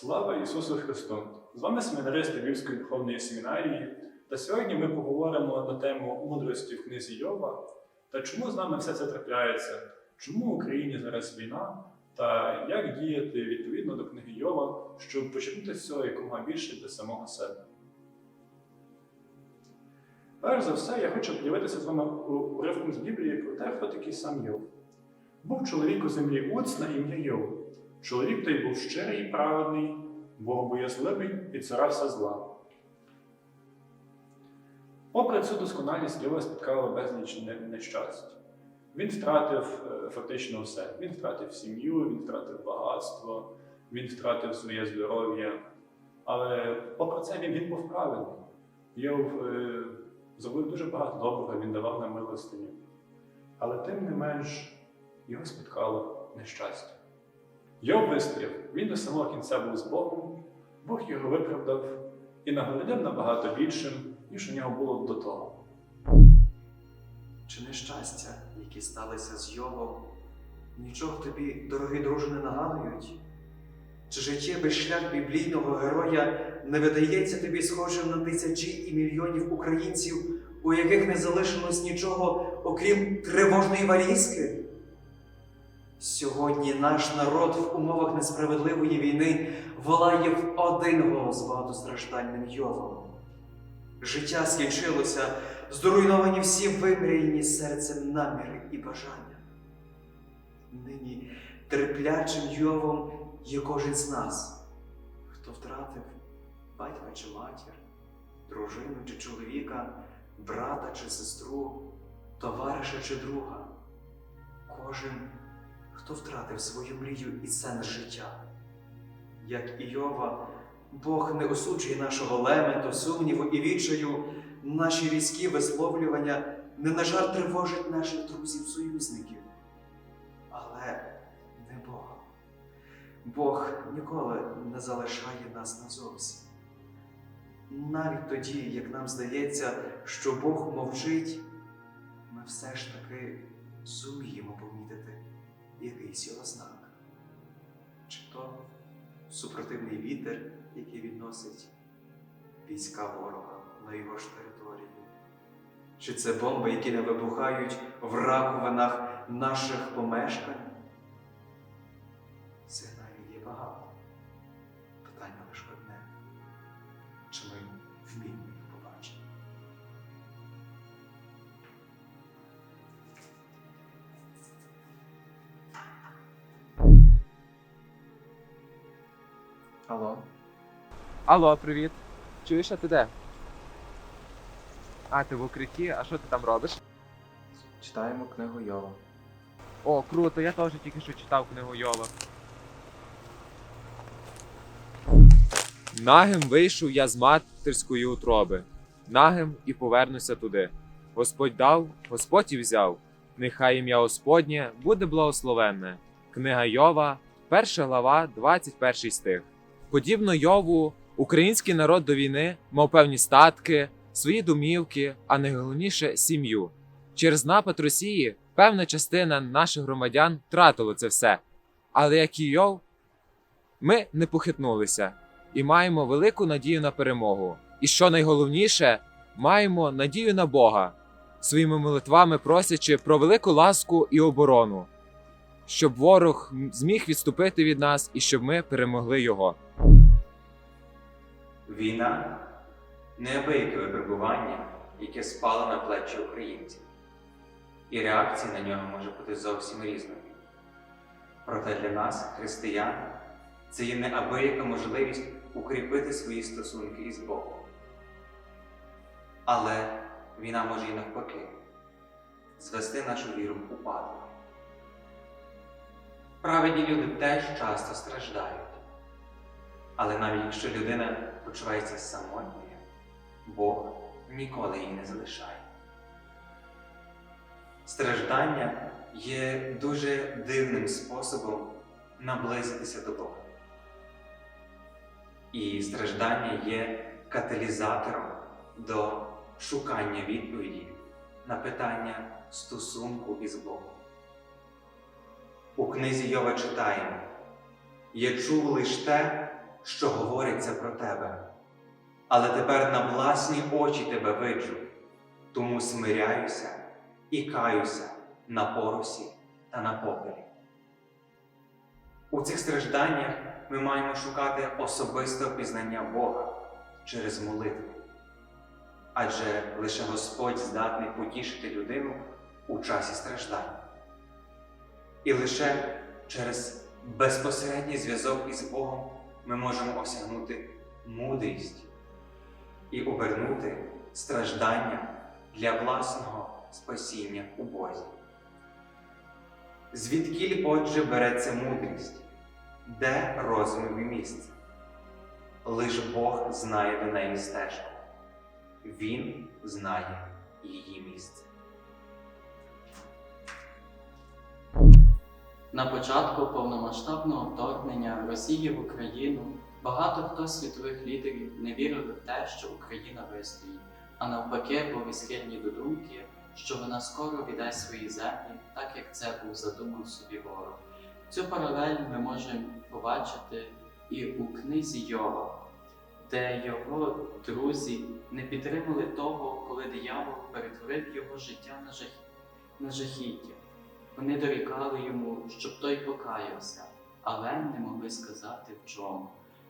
Слава Ісусу Христу! З вами семінаристи Львівської духовної семінарії. Та сьогодні ми поговоримо на тему мудрості в книзі Йова та чому з нами все це трапляється, чому в Україні зараз війна, та як діяти відповідно до книги Йова, щоб почерпнути з цього якомога більше для самого себе. Перш за все, я хочу поділитися з вами уривком з Біблії про те, хто такий сам Йов. Був чоловік у землі Уц на ім'я Йов. Чоловік той був щирий і праведний, богобоязливий і царався зла. Попри цю досконалість, його спіткало безліч не- нещасть. Він втратив е, фактично все. Він втратив сім'ю, він втратив багатство, він втратив своє здоров'я. Але попри це він, був праведний. Йов е, зробив дуже багато доброго, він давав нам милостиню. Але тим не менш його спіткало нещастя. Йов вистояв, він до самого кінця був з Богом, Бог його виправдав і нагородив набагато більшим, ніж у нього було до того. Чи нещастя, які сталися з Йовом, нічого тобі, дорогі друже, не нагадують? Чи життєвий шлях біблійного героя не видається тобі схожим на тисячі і мільйонів українців, у яких не залишилось нічого, окрім тривожної валізки? Сьогодні наш народ в умовах несправедливої війни волає в один голос багатостраждальним Йовом. Життя скінчилося, зруйновані всі вимріяні серцем наміри і бажання. Нині терплячим Йовом є кожен з нас, хто втратив батька чи матір, дружину чи чоловіка, брата чи сестру, товариша чи друга. Кожен, хто втратив свою мрію і сенс життя. Як і Йова, Бог не осуджує нашого лемету, сумніву і відчаю, наші різкі висловлювання не на жарт тривожить наших друзів-союзників. Але не Бога. Бог ніколи не залишає нас назовсім. Навіть тоді, як нам здається, що Бог мовчить, ми все ж таки зуміємо помітити якийсь його знак. Чи то супротивний вітер, який відносить війська ворога на його ж територію? Чи це бомби, які не вибухають в раковинах наших помешкань? Сигналів є багато. Алло. Алло, привіт. Чуєш, а ти де? А, ти в укритті, а що ти там робиш? Читаємо книгу Йова. О, круто, я теж тільки що читав книгу Йова. Нагим вийшов я з матерської утроби, нагим і повернуся туди. Господь дав, Господь і взяв. Нехай ім'я Господнє буде благословенне. Книга Йова, перша глава, 21 стих. Подібно Йову, український народ до війни мав певні статки, свої домівки, а найголовніше сім'ю. Через напад Росії певна частина наших громадян втратила це все. Але як і Йов, ми не похитнулися і маємо велику надію на перемогу. І що найголовніше, маємо надію на Бога, своїми молитвами просячи про велику ласку і оборону, щоб ворог зміг відступити від нас і щоб ми перемогли його. Війна неабияке випробування, яке спало на плечі українців, і реакція на нього може бути зовсім різною. Проте для нас, християн, це є неабияка можливість укріпити свої стосунки із Богом. Але війна може і навпаки звести нашу віру в упадок. Праведні люди теж часто страждають. Але навіть якщо людина почувається самотньою, Бог ніколи її не залишає. Страждання є дуже дивним способом наблизитися до Бога. І страждання є каталізатором до шукання відповіді на питання стосунку із Богом. У книзі Йова читаємо: Я чув лише те, що говориться про тебе. Але тепер на власні очі тебе виджу, тому смиряюся і каюся на поросі та на попелі. У цих стражданнях ми маємо шукати особистого пізнання Бога через молитву. Адже лише Господь здатний потішити людину у часі страждань. І лише через безпосередній зв'язок із Богом ми можемо осягнути мудрість і обернути страждання для власного спасіння у Бозі. Звідкіль, отже, береться мудрість? Де розумові місце? Лиш Бог знає до неї стежку. Він знає її місце. На початку повномасштабного вторгнення Росії в Україну багато хто з світових лідерів не вірив в те, що Україна вистоїть, а навпаки були схильні до думки, що вона скоро віддасть свої землі, так як це був задумав собі ворог. Цю паралель ми можемо побачити і у книзі Йова, де його друзі не підтримали того, коли диявол перетворив його життя на жахіття. Вони дорікали йому, щоб той покаявся, але не могли сказати в чому.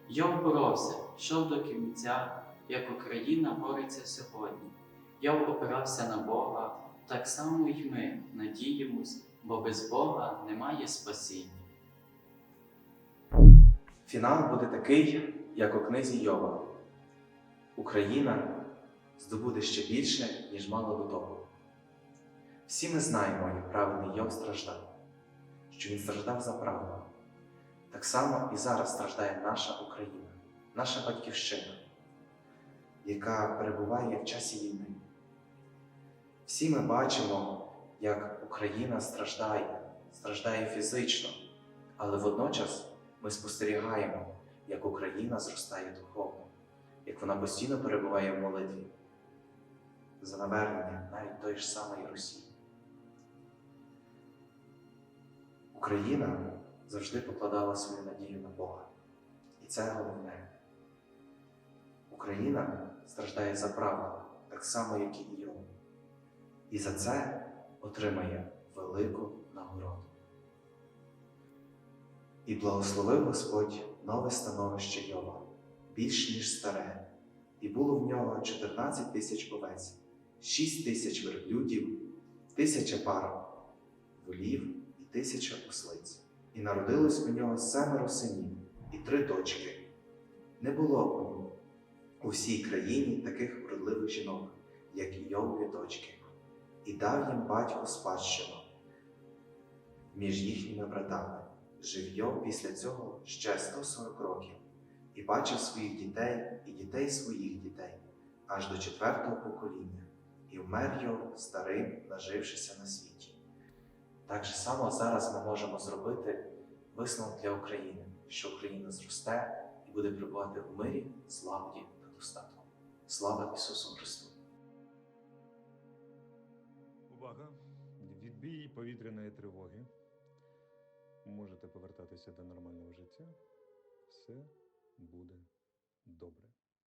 Йов боровся, йшов до кінця, як Україна бореться сьогодні. Йов опирався на Бога, так само й ми надіємось, бо без Бога немає спасіння. Фінал буде такий, як у книзі Йова. Україна здобуде ще більше, ніж мало до того. Всі ми знаємо, як праведний Йов страждав, що він страждав за правду. Так само і зараз страждає наша Україна, наша батьківщина, яка перебуває в часі війни. Всі ми бачимо, як Україна страждає, страждає фізично, але водночас ми спостерігаємо, як Україна зростає духовно, як вона постійно перебуває в молитві за навернення навіть тої ж самої Росії. Україна завжди покладала свою надію на Бога. І це головне. Україна страждає за правду, так само, як і Іов. І за це отримає велику нагороду. І благословив Господь нове становище Йова, більш ніж старе, і було в нього 14 тисяч овець, 6 тисяч верблюдів, тисяча пар волів тисяча ослиць. І народилось у нього семеро синів і три дочки. Не було у, всій країні таких вродливих жінок, як Йовові дочки, і дав їм батько спадщину між їхніми братами. Жив Йов після цього ще 140 років і бачив своїх дітей і дітей своїх дітей аж до четвертого покоління, і вмер Йов старим, нажившися на світі. Так же само зараз ми можемо зробити висновок для України, що Україна зросте і буде перебувати у мирі, злагоді та достатку. Слава Ісусу Христу! Увага! Відбій повітряної тривоги. Можете повертатися до нормального життя. Все буде добре.